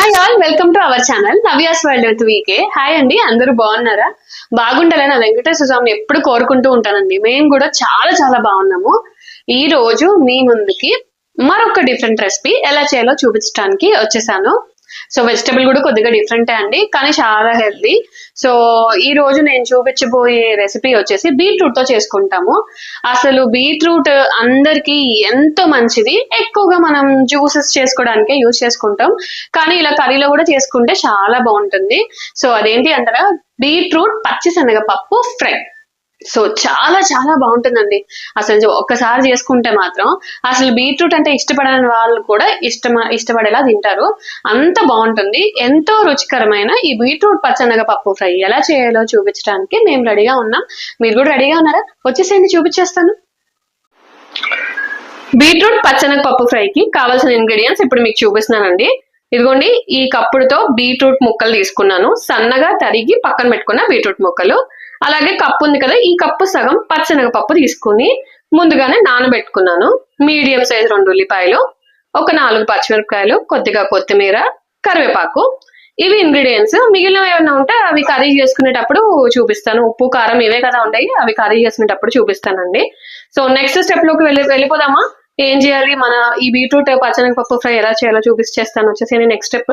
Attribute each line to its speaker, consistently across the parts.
Speaker 1: Hi all welcome to our channel Navya's world with VK hi అండి అందరూ బాగున్నారా? బాగుండాలని వెంకటేశ్వర స్వామిని ఎప్పుడు కోరుకుంటూ ఉంటానండి. మేము కూడా చాలా చాలా బాగున్నాము. ఈ రోజు మీ ముందుకి మరొక డిఫరెంట్ రెసిపీ ఎలా చేయాలో చూపించడానికి వచ్చేసాను. సో వెజిటబుల్ కూడా కొద్దిగా డిఫరెంటే అండి కానీ చాలా హెల్తీ సో ఈ రోజు నేను చూపించబోయే రెసిపీ వచ్చేసి బీట్రూట్తో చేసుకుంటాము. అసలు బీట్రూట్ అందరికి ఎంతో మంచిది. ఎక్కువగా మనం జ్యూసెస్ చేసుకోవడానికే యూజ్ చేసుకుంటాం. కానీ ఇలా కర్రీలో కూడా చేసుకుంటే చాలా బాగుంటుంది. సో అదేంటి అంటారా? బీట్రూట్ పచ్చి పప్పు ఫ్రై. సో చాలా చాలా బాగుంటుందండి. అసలు ఒక్కసారి చేసుకుంటే మాత్రం అసలు బీట్రూట్ అంటే ఇష్టపడని వాళ్ళు కూడా ఇష్టమ ఇష్టపడేలా తింటారు. అంత బాగుంటుంది. ఎంతో రుచికరమైన ఈ బీట్రూట్ పచ్చనగ పప్పు ఫ్రై ఎలా చేయాలో చూపించడానికి మేము రెడీగా ఉన్నాం. మీరు కూడా రెడీగా ఉన్నారా? వచ్చేసేయండి చూపించేస్తాను. బీట్రూట్ పచ్చనగ పప్పు ఫ్రైకి కావాల్సిన ఇంగ్రీడియంట్స్ ఇప్పుడు మీకు చూపిస్తున్నానండి. ఇదిగోండి ఈ కప్పుడుతో బీట్రూట్ ముక్కలు తీసుకున్నాను. సన్నగా తరిగి పక్కన పెట్టుకున్న బీట్రూట్ ముక్కలు. అలాగే కప్పు ఉంది కదా ఈ కప్పు సగం పచ్చనగపప్పు తీసుకుని ముందుగానే నానబెట్టుకున్నాను. మీడియం సైజ్ రెండు ఉల్లిపాయలు ఒక నాలుగు పచ్చిమిరపకాయలు కొద్దిగా కొత్తిమీర కరివేపాకు. ఇవి ఇంగ్రీడియంట్స్ మిగిలిన ఏమైనా ఉంటే అవి కర్రీ చేసుకునేటప్పుడు చూపిస్తాను. ఉప్పు కారం ఇవే కదా ఉంటాయి అవి కర్రీ చేసుకునేటప్పుడు చూపిస్తానండి. సో నెక్స్ట్ స్టెప్లోకి వెళ్ళి వెళ్ళిపోదామా? ఏం చేయాలి? మన ఈ బీట్రూట్ పచ్చనగపప్పు ఫ్రై ఎలా చేయాలో చూపిస్తాను వచ్చేసి నెక్స్ట్ స్టెప్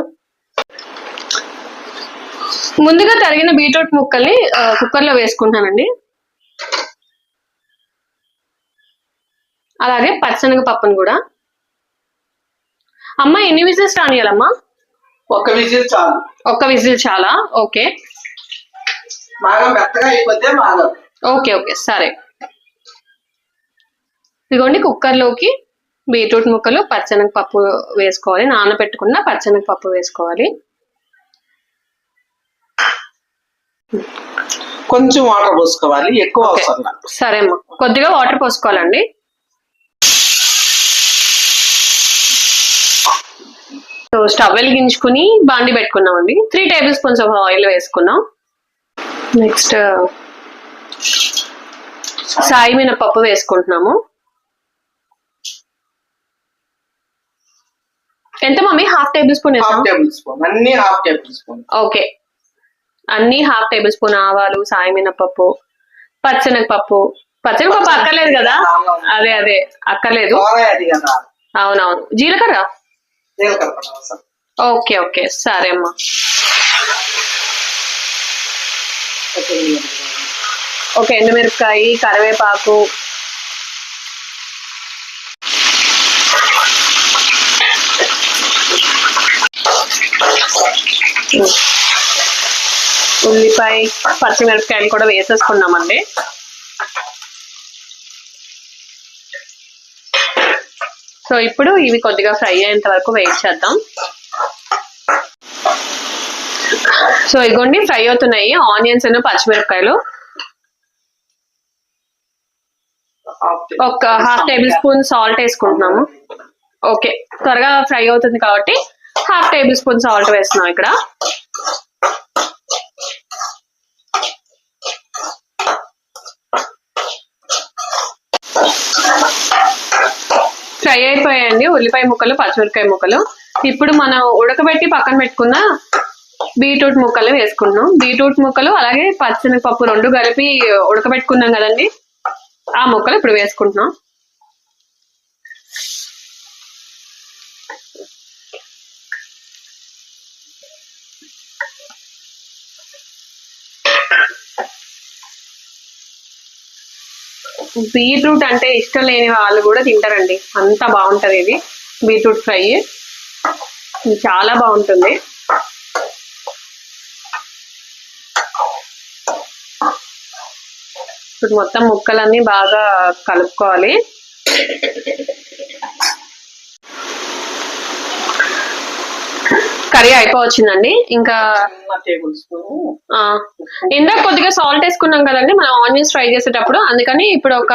Speaker 1: ముందుగా తరిగిన బీట్రూట్ ముక్కల్ని కుక్కర్లో వేసుకుంటానండి. అలాగే పచ్చనగ పప్పును కూడా. అమ్మ ఎన్ని విజిల్స్ రానియాలమ్మా?
Speaker 2: ఒక విజిల్ చాలు.
Speaker 1: ఒక్క విజిల్ చాలా? ఓకే.
Speaker 2: బాగా మెత్తగా అయిపోతే బాగా
Speaker 1: ఓకే ఓకే సరే. ఇదిగోండి కుక్కర్లోకి బీట్రూట్ ముక్కలు పచ్చనగ పప్పు వేసుకోవాలి. నానబెట్టుకున్న పచ్చనగ పప్పు వేసుకోవాలి.
Speaker 2: కొంచెం వాటర్ పోసుకోవాలి ఎక్కువ. అవసరం.
Speaker 1: సరే అమ్మా. కొద్దిగా వాటర్ పోసుకోవాలండి. సో స్టవ్ వెలిగించుకుని బాండి పెట్టుకున్నామండి. Three table spoons of oil వేసుకున్నాం. నెక్స్ట్ సాయి మినపప్పు వేసుకుంటున్నాము. ఎంత mummy? Half table spoon
Speaker 2: half table spoon. అన్ని హాఫ్ టేబుల్ స్పూన్.
Speaker 1: ఓకే. అన్ని హాఫ్ టేబుల్ స్పూన్ ఆవాలు సాయమినపప్పు పచ్చనగపప్పు. పచ్చనగపప్పు అక్కర్లేదు కదా? అదే అదే. అక్కర్లేదు.
Speaker 2: అది
Speaker 1: అవునవును. జీలకర్ర? Okay okay. సరే అమ్మా.
Speaker 2: ఒక
Speaker 1: ఓకే ఎండుమిరపకాయ కరివేపాకు. ఉమ్. ఉల్లిపాయ పచ్చిమిరపకాయలు కూడా వేసేసుకున్నామండి. సో ఇప్పుడు ఇవి కొద్దిగా ఫ్రై అయ్యేంత వరకు వెయిట్ చేద్దాం. సో ఇగోండి ఫ్రై అవుతున్నాయి ఆనియన్స్ పచ్చిమిరపకాయలు. ఒక హాఫ్ టేబుల్ స్పూన్ సాల్ట్ వేసుకుంటున్నాము. ఓకే త్వరగా ఫ్రై అవుతుంది కాబట్టి హాఫ్ టేబుల్ స్పూన్ సాల్ట్ వేస్తున్నాం ఇక్కడ. ఫ్రై అయిపోయాయండి. ఉల్లిపాయ ముక్కలు పచ్చిమిరపకాయ ముక్కలు. ఇప్పుడు మనం ఉడకబెట్టి పక్కన పెట్టుకున్న బీట్రూట్ ముక్కలు వేసుకున్నాం బీట్రూట్ ముక్కలు అలాగే పచ్చనిపప్పు రెండు కలిపి ఉడకబెట్టుకున్నాం కదండి. ఆ ముక్కలు ఇప్పుడు వేసుకుంటున్నాం. బీట్రూట్ అంటే ఇష్టం లేని వాళ్ళు కూడా తింటారండి. అంత బాగుంటుంది ఇది. Beetroot fry. ఇది చాలా బాగుంటుంది. ఇప్పుడు మొత్తం ముక్కలన్నీ బాగా కలుపుకోవాలి. కర్రీ అయిపోవచ్చిందండి. ఇంకా
Speaker 2: టేబుల్ స్పూన్
Speaker 1: ఇందాక కొద్దిగా సాల్ట్ వేసుకున్నాం కదండి మనం ఆనియన్స్ ఫ్రై చేసేటప్పుడు. అందుకని ఇప్పుడు ఒక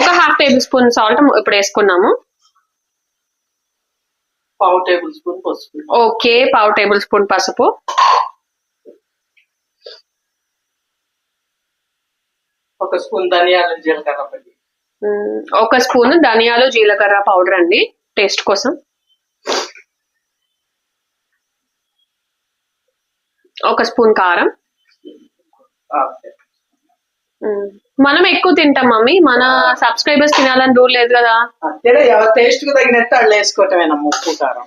Speaker 1: ఒక హాఫ్ టేబుల్ స్పూన్ సాల్ట్ ఇప్పుడు వేసుకున్నాము.
Speaker 2: పావు టేబుల్ స్పూన్ పసుపు.
Speaker 1: ఓకే పావు టేబుల్ స్పూన్ పసుపు.
Speaker 2: ఒక స్పూన్ ధనియాలు జీలకర్ర
Speaker 1: ఒక స్పూన్ ధనియాలు జీలకర్ర పౌడర్ అండి టేస్ట్ కోసం. ఒక స్పూన్ కారం. మనం ఎక్కువ తింటాం మమ్మీ. మన సబ్స్క్రైబర్స్ తినాలని రూల్ లేదు కదా.
Speaker 2: టేస్ట్కు తగినట్టు వాళ్ళు వేసుకోవటమేనమ్మ ఉప్పు కారం.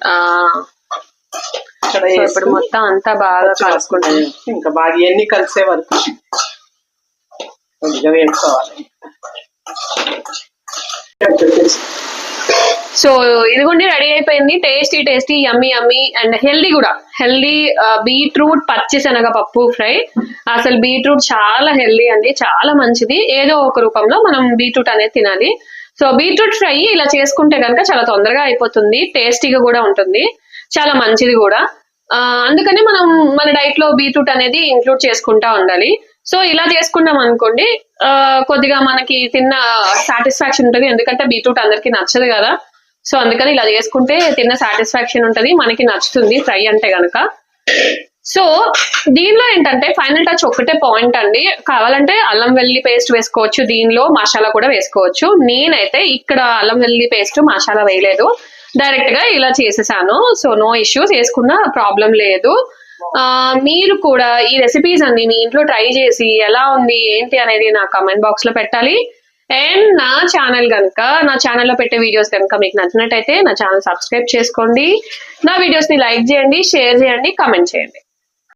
Speaker 1: ఇప్పుడు మొత్తం అంతా బాగా కలుసుకుంటాం
Speaker 2: ఇంకా బాగా ఎన్ని కలిసే వరకు కొద్దిగా వేసుకోవాలి.
Speaker 1: సో ఇదిగోండి రెడీ అయిపోయింది. Tasty tasty yummy yummy and healthy కూడా. హెల్దీ బీట్రూట్ uh, పచ్చి శనగపప్పు ఫ్రై. అసలు బీట్రూట్ చాలా హెల్దీ అండి. చాలా మంచిది. ఏదో ఒక రూపంలో మనం బీట్రూట్ అనేది తినాలి. సో బీట్రూట్ ఫ్రై ఇలా చేసుకుంటే కనుక చాలా తొందరగా అయిపోతుంది. టేస్టీగా కూడా ఉంటుంది. చాలా మంచిది కూడా. అందుకనే అందుకని మనం మన డైట్లో బీట్రూట్ అనేది ఇంక్లూడ్ చేసుకుంటా ఉండాలి. సో ఇలా చేసుకున్నాం అనుకోండి కొద్దిగా మనకి తిన్న సాటిస్ఫాక్షన్ ఉంటుంది. ఎందుకంటే బీట్రూట్ అందరికి నచ్చదు కదా. సో అందుకని ఇలా చేసుకుంటే తిన్న సాటిస్ఫాక్షన్ ఉంటుంది మనకి నచ్చుతుంది ఫ్రై అంటే గనక. సో దీనిలో ఏంటంటే ఫైనల్ టచ్ ఒకటే పాయింట్ అండి. కావాలంటే అల్లం వెల్లి పేస్ట్ వేసుకోవచ్చు దీనిలో మసాలా కూడా వేసుకోవచ్చు. నేనైతే ఇక్కడ అల్లం వెల్లి పేస్ట్ మసాలా వేయలేదు. డైరెక్ట్గా ఇలా చేసేసాను. సో నో ఇష్యూస్ వేసుకున్న ప్రాబ్లం లేదు. మీరు కూడా ఈ రెసిపీస్ అన్ని మీ ఇంట్లో ట్రై చేసి ఎలా ఉంది ఏంటి అనేది నా కమెంట్ బాక్స్లో పెట్టాలి. అండ్ నా ఛానల్ కనుక నా ఛానల్లో పెట్టే వీడియోస్ కనుక మీకు నచ్చినట్టయితే నా ఛానల్ సబ్స్క్రైబ్ చేసుకోండి. నా వీడియోస్ని లైక్ చేయండి షేర్ చేయండి కామెంట్ చేయండి.